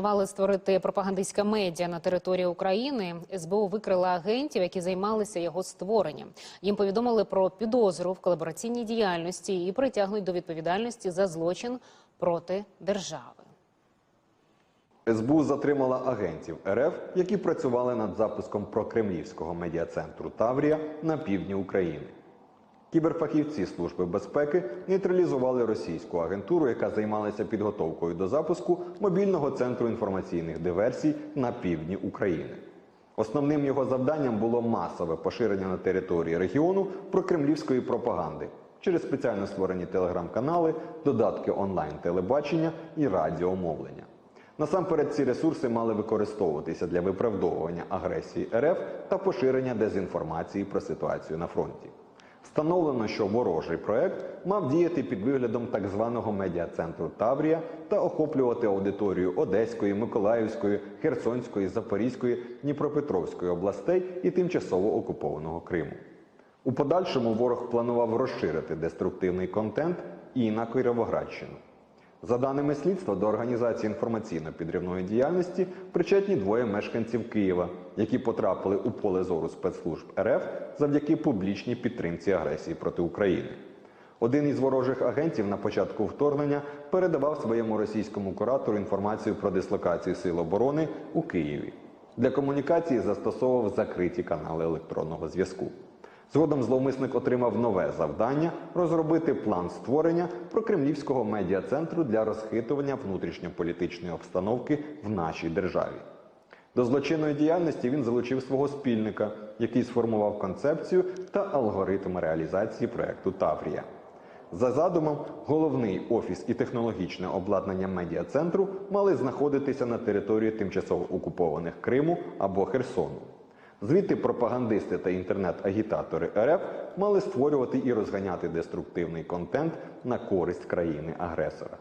планували створити пропагандистське медіа на території України, СБУ викрила агентів, які займалися його створенням. Їм повідомили про підозру в колабораційній діяльності і притягнуть до відповідальності за злочин проти держави. СБУ затримала агентів РФ, які працювали над запуском прокремлівського медіа-центру Таврія на півдні України. Кіберфахівці Служби безпеки нейтралізували російську агентуру, яка займалася підготовкою до запуску мобільного центру інформаційних диверсій на півдні України. Основним його завданням було масове поширення на території регіону прокремлівської пропаганди через спеціально створені телеграм-канали, додатки онлайн-телебачення і радіомовлення. Насамперед, ці ресурси мали використовуватися для виправдовування агресії РФ та поширення дезінформації про ситуацію на фронті. Встановлено, що ворожий проект мав діяти під виглядом так званого медіа-центру Таврія та охоплювати аудиторію Одеської, Миколаївської, Херсонської, Запорізької, Дніпропетровської областей і тимчасово окупованого Криму. У подальшому ворог планував розширити деструктивний контент і на Кіровоградщину. За даними слідства, до організації інформаційно-підривної діяльності причетні двоє мешканців Києва, які потрапили у поле зору спецслужб РФ завдяки публічній підтримці агресії проти України. Один із ворожих агентів на початку вторгнення передавав своєму російському куратору інформацію про дислокацію сил оборони у Києві. Для комунікації застосовував закриті канали електронного зв'язку. Згодом зловмисник отримав нове завдання розробити план створення прокремлівського медіа-центру для розхитування внутрішньополітичної обстановки в нашій державі. До злочинної діяльності він залучив свого спільника, який сформував концепцію та алгоритм реалізації проекту Таврія. За задумом, головний офіс і технологічне обладнання медіа-центру мали знаходитися на території тимчасово окупованих Криму або Херсону. Звідти пропагандисти та інтернет-агітатори РФ мали створювати і розганяти деструктивний контент на користь країни-агресора.